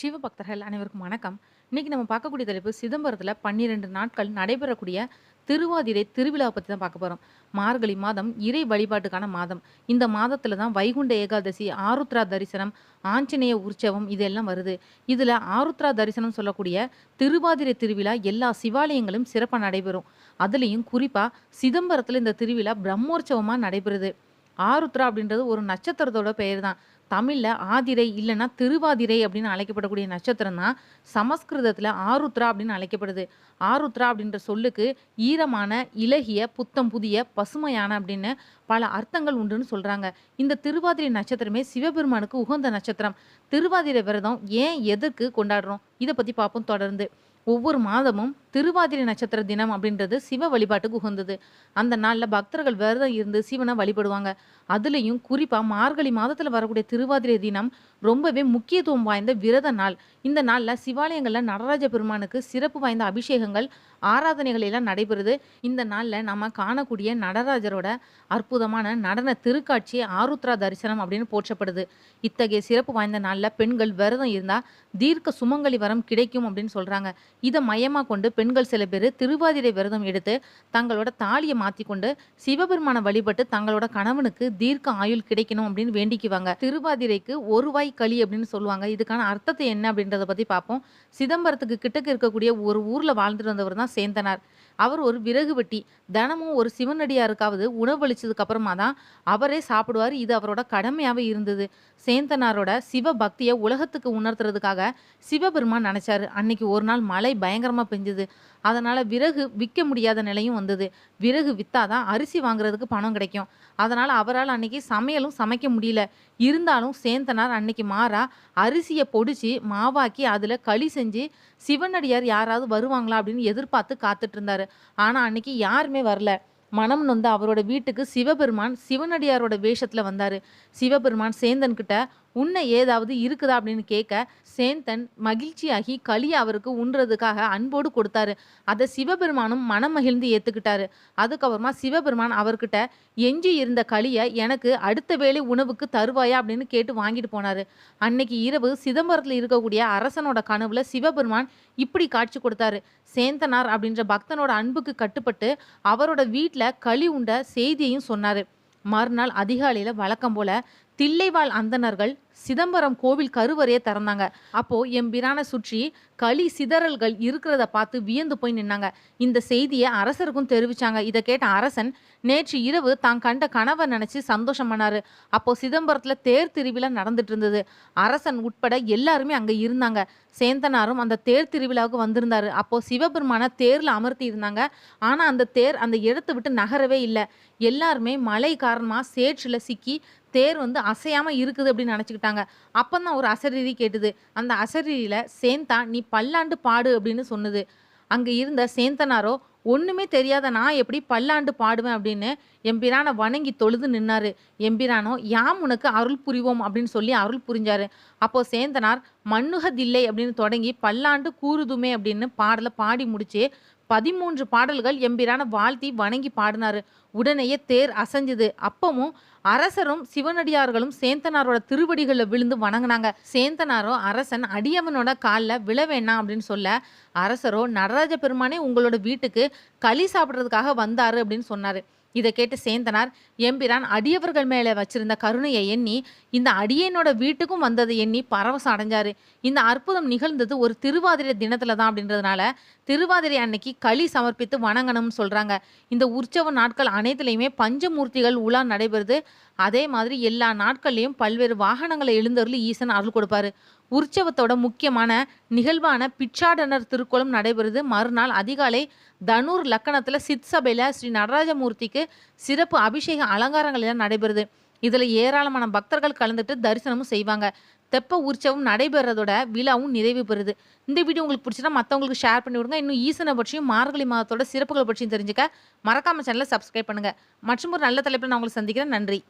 சிவபக்தர்கள் அனைவருக்கும் வணக்கம். இன்னைக்கு நம்ம பார்க்கக்கூடிய தலைப்பு சிதம்பரத்தில் பன்னிரெண்டு நாட்கள் நடைபெறக்கூடிய திருவாதிரை திருவிழாவை பற்றி தான் பார்க்க போகிறோம் மார்கழி மாதம் இறை வழிபாட்டுக்கான மாதம். இந்த மாதத்தில் தான் வைகுண்ட ஏகாதசி ஆருத்ரா தரிசனம் ஆஞ்சநேய உற்சவம் இதெல்லாம் வருது. இதில் ஆருத்ரா தரிசனம் சொல்லக்கூடிய திருவாதிரை திருவிழா எல்லா சிவாலயங்களும் சிறப்பாக நடைபெறும். அதுலேயும் குறிப்பாக சிதம்பரத்தில் இந்த திருவிழா பிரம்மோற்சவமாக நடைபெறுது. ஆருத்ரா அப்படின்றது ஒரு நட்சத்திரத்தோட பெயர் தான் தமிழில் ஆதிரை இல்லைன்னா திருவாதிரை அப்படின்னு அழைக்கப்படக்கூடிய நட்சத்திரம் தான் சமஸ்கிருதத்தில் ஆருத்ரா அப்படின்னு அழைக்கப்படுது. ஆருத்ரா அப்படின்ற சொல்லுக்கு ஈரமான இலகிய புத்தம் புதிய பசுமையான அப்படின்னு பல அர்த்தங்கள் உண்டுன்னு சொல்கிறாங்க இந்த திருவாதிரை நட்சத்திரமே சிவபெருமானுக்கு உகந்த நட்சத்திரம். திருவாதிரை விரதம் ஏன் எதற்கு கொண்டாடுறோம்? இதை பற்றி பார்ப்போம் தொடர்ந்து. ஒவ்வொரு மாதமும் திருவாதிரை நட்சத்திர தினம் அப்படின்றது சிவ வழிபாட்டுக்கு உகந்தது. அந்த நாளில் பக்தர்கள் விரதம் இருந்து சிவனை வழிபடுவாங்க. அதுலேயும் குறிப்பாக மார்கழி மாதத்தில் வரக்கூடிய திருவாதிரை தினம் ரொம்பவே முக்கியத்துவம் வாய்ந்த விரத நாள். இந்த நாளில் சிவாலயங்களில் நடராஜ பெருமானுக்கு சிறப்பு வாய்ந்த அபிஷேகங்கள் ஆராதனைகள் எல்லாம் நடைபெறுது. இந்த நாளில் நம்ம காணக்கூடிய நடராஜரோட அற்புதமான நடன திருக்காட்சி ஆருத்ரா தரிசனம் அப்படின்னு போற்றப்படுது. இத்தகைய சிறப்பு வாய்ந்த நாளில் பெண்கள் விரதம் இருந்தால் தீர்க்க சுமங்கலி வரம் கிடைக்கும் அப்படின்னு சொல்கிறாங்க இதை மையமாக கொண்டு பெண்கள் சில பேர் திருவாதிரை விரதம் எடுத்து தங்களோட தாலியை மாற்றி கொண்டு சிவபெருமானை வழிபட்டு தங்களோட கணவனுக்கு தீர்க்க ஆயுள் கிடைக்கணும் அப்படின்னு வேண்டிக்குவாங்க. திருவாதிரைக்கு ஒரு வாய் களி அப்படின்னு சொல்லுவாங்க. இதுக்கான அர்த்தத்தை என்ன அப்படின்றத பற்றி பார்ப்போம். சிதம்பரத்துக்கு கிட்டக்க இருக்கக்கூடிய ஒரு ஊரில் வாழ்ந்துட்டு வந்தவர் தான் சேந்தனார். அவர் ஒரு விறகு வெட்டி தினமும் ஒரு சிவனடியாருக்காவது உணவளிச்சதுக்கு அப்புறமா தான் அவரே சாப்பிடுவார். இது அவரோட கடமையாகவே இருந்தது. சேந்தனாரோட சிவ பக்தியை உலகத்துக்கு உணர்த்துறதுக்காக சிவபெருமான் நினைச்சாரு. அன்னைக்கு ஒரு நாள் மழை பயங்கரமாக பெஞ்சுது. அதனால் விறகு விற்க முடியாத நிலையும் வந்தது. விறகு விற்றாதான் அரிசி வாங்குறதுக்கு பணம் கிடைக்கும். அதனால் அவரால் அன்னைக்கு சமையலும் சமைக்க முடியல. இருந்தாலும் சேந்தனார் அன்னைக்கு மாறா அரிசியை பொடிச்சு மாவாக்கி அதில் களி செஞ்சு சிவனடியார் யாராவது வருவாங்களா அப்படின்னு எதிர்பார்த்து காத்துட்டு இருந்தாரு. ஆனால் அன்னைக்கு யாருமே வரல. மனம் நொந்த அவரோட வீட்டுக்கு சிவபெருமான் சிவனடியாரோட வேஷத்தில் வந்தார். சிவபெருமான் சேந்தன்கிட்ட உன்னை ஏதாவது இருக்குதா அப்படின்னு கேட்க சேந்தன் மகிழ்ச்சியாகி களியை அவருக்கு உண்றதுக்காக அன்போடு கொடுத்தாரு. அதை சிவபெருமானும் மனம் மகிழ்ந்து ஏற்றுக்கிட்டாரு அதுக்கப்புறமா சிவபெருமான் அவர்கிட்ட எஞ்சி இருந்த களியை எனக்கு அடுத்த வேளை உணவுக்கு தருவாயா? அப்படின்னு கேட்டு வாங்கிட்டு போனாரு. அன்னைக்கு இரவு சிதம்பரத்தில் இருக்கக்கூடிய அரசனோட கனவுல சிவபெருமான் இப்படி காட்சி கொடுத்தாரு. சேந்தனார் அப்படின்ற பக்தனோட அன்புக்கு கட்டுப்பட்டு அவரோட வீட்டில் களி உண்ட செய்தியையும் சொன்னாரு. மறுநாள் அதிகாலையில் வழக்கம் போல தில்லைவாழ் அந்தணர்கள் சிதம்பரம் கோவில் கருவறையை திறந்தாங்க. அப்போ எம்பிரானை சுற்றி களி சிதறல்கள் இருக்கிறத பார்த்து வியந்து போய் நின்னாங்க. இந்த செய்தியை அரசருக்கும் தெரிவிச்சாங்க. இதை கேட்ட அரசன் நேற்று இரவு தான் கண்ட கனவை நினைச்சு சந்தோஷம் அப்போ சிதம்பரத்துல தேர் திருவிழா நடந்துட்டு இருந்தது அரசன் உட்பட எல்லாருமே அங்க இருந்தாங்க. சேந்தனாரும் அந்த தேர் திருவிழாவுக்கு வந்திருந்தாரு. அப்போ சிவபெருமான தேர்ல அமர்த்தி இருந்தாங்க. ஆனா அந்த தேர் அந்த இடத்தை விட்டு நகரவே இல்லை. எல்லாருமே மழை காரணமா சேற்றுல சிக்கி தேர் வந்து அசையாம இருக்குது அப்படின்னு அப்போ தான் ஒரு அசரீரி கேட்டுது. அந்த அசரீரியில் சேந்தா நீ பல்லாண்டு பாடு அப்படின்னு சொன்னது. அங்கே இருந்த சேந்தனாரோ ஒன்றுமே தெரியாத நான் எப்படி பல்லாண்டு பாடுவேன் அப்படின்னு எம்பிரானை வணங்கி தொழுது நின்னாரு. எம்பிரானோ யாம் உனக்கு அருள் புரிவோம் அப்படின்னு சொல்லி அருள் புரிஞ்சாரு. அப்போ சேந்தனார் மண்ணுகதில்லை அப்படின்னு தொடங்கி பல்லாண்டு கூறுதுமே அப்படின்னு பாடலை பாடி முடிச்சு பதிமூன்று பாடல்கள் எம்பிரான வாழ்த்தி வணங்கி பாடினாரு. உடனேயே தேர் அசைஞ்சது. அப்பவும் அரசரும் சிவனடியார்களும் சேந்தனாரோட திருவடிகளில் விழுந்து வணங்கினாங்க. சேந்தனாரோ அரசன் அடியவனோட காலில் விழ வேணாம் அப்படின்னு சொல்ல அரசரோ நடராஜ பெருமானே உங்களோட வீட்டுக்கு களி சாப்பிட்றதுக்காக வந்தாரு அப்படின்னு சொன்னாரு. இதை கேட்டு சேந்தனார் எம்பிரான் அடியவர்கள் மேலே வச்சிருந்த கருணையை எண்ணி இந்த அடியனோட வீட்டுக்கும் வந்ததை எண்ணி பரவசம் அடைஞ்சாரு. இந்த அற்புதம் நிகழ்ந்தது ஒரு திருவாதிரை தினத்துல தான் அப்படின்றதுனால திருவாதிரை அன்னைக்கு களி சமர்ப்பித்து வணங்கணும்னு சொல்றாங்க. இந்த உற்சவ நாட்கள் அனைத்துலையுமே பஞ்சமூர்த்திகள் உலா நடைபெறுது. அதே மாதிரி எல்லா நாட்கள்லையும் பல்வேறு வாகனங்களை எழுந்தருள் ஈசன் அருள் கொடுப்பாரு. உற்சவத்தோட முக்கியமான நிகழ்வான பிச்சாடனர் திருக்கோலம் நடைபெறுது. மறுநாள் அதிகாலை தனூர் லக்கணத்தில் சித் சபையில் ஸ்ரீ நடராஜமூர்த்திக்கு சிறப்பு அபிஷேக அலங்காரங்கள் எல்லாம் நடைபெறுது. இதில் ஏராளமான பக்தர்கள் கலந்துட்டு தரிசனமும் செய்வாங்க. தெப்ப உற்சவம் நடைபெறதோட விழாவும் நிறைவு பெறுது. இந்த வீடியோ உங்களுக்கு பிடிச்சா மற்றவங்களுக்கு ஷேர் பண்ணி விடுங்க. இன்னும் ஈசனை பற்றியும் மார்கழி மாதத்தோட சிறப்புகள் பற்றியும் தெரிஞ்சுக்க மறக்காம சேனலை சப்ஸ்கிரைப் பண்ணுங்கள் மற்றும் ஒரு நல்ல தலைப்பில் நான் உங்களை சந்திக்கிறேன். நன்றி.